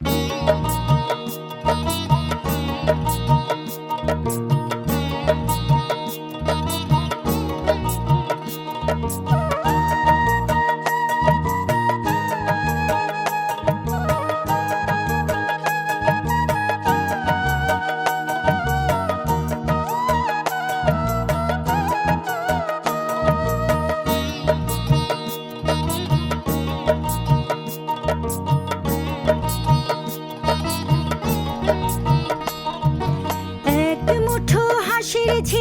এক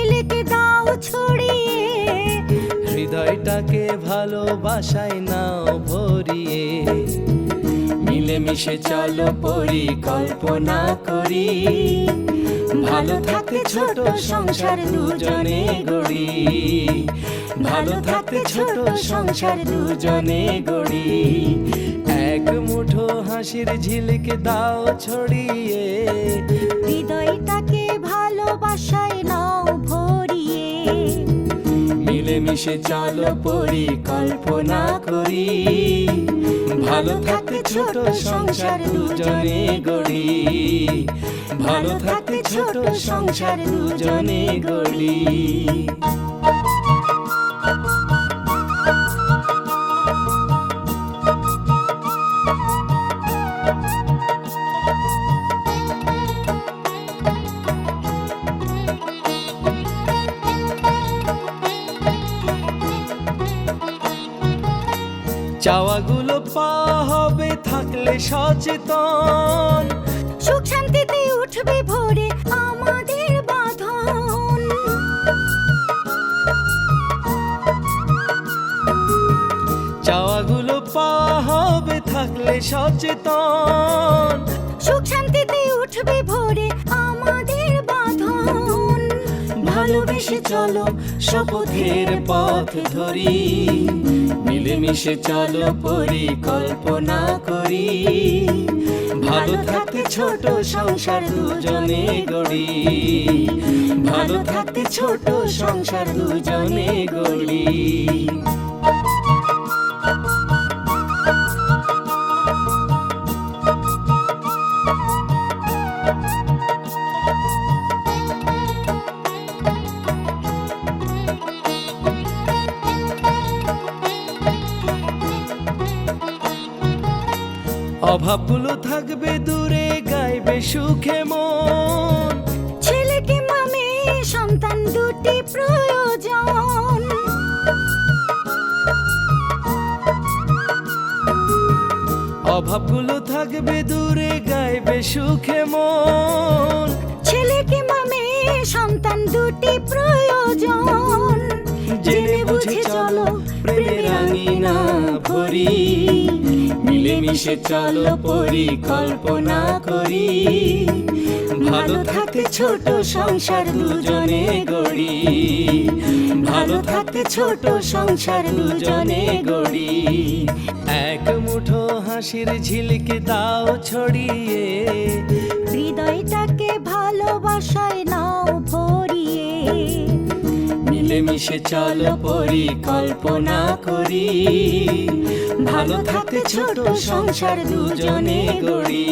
ঝিলিক দাও ছড়িয়ে। হৃদয়টাকে ভালোবাসায় নাও ভরিয়ে। মিলেমিশে চলো পরিকল্পনা করি। ভালো থাকতে ছোট সংসার দুজনে গড়ি। ভালো থাকতে ছোট সংসার দুজনে গড়ি। এক মুঠো হাসির ঝিলিক দাও ছড়িয়ে। হৃদয়টাকে মিলেমিশে চলো পরিকল্পনা করি। ভালো থাকতে ছোট সংসার দুজনে গড়ি। ভালো থাকতে ছোট সংসার দুজনে গড়ি। চাওয়াগুলো পা হবে থাকলে সচেতন। সুখ শান্তিতে উঠবে ভোরে আমাদের বাঁধন। চাওয়াগুলো পা হবে থাকলে সচেতন। সুখ ভালোবেসে চলো, শপথের পথ ধরি। মিলেমিশে চলো, পরিকল্পনা করি। ভালো থাকতে ছোট সংসার দুজনে গড়ি। ভালো থাকতে ছোট সংসার দুজনে গড়ি। অভাবগুলো থাকবে দূরে গাইবে সুখে মন। ছেলে কিংবা মেয়ে সন্তান দুটি প্রয়োজন। অভাবগুলো থাকবে দূরে গাইবে সুখে মন। ছেলে কিংবা মেয়ে সন্তান দুটি প্রয়োজন। জেনে বুঝে চলো প্রেমের আঙিনা ভরি। মিলেমিশে চলো পরিকল্পনা করি। ভালো থাকে ছোট সংসার দুজনে গড়ি। ভালো থাকে ছোট সংসার দুজনে গড়ি। এক মুঠো হাসির ঝিলকে তাও ছড়িয়ে। মিলেমিশে চল পরিকল্পনা করি। ভালো থাকতে ছোট সংসার দুজনে গড়ি।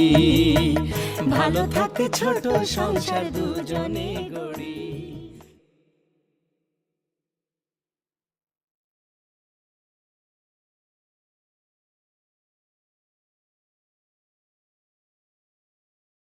ভালো থাকতে ছোট সংসার দুজনে গড়ি।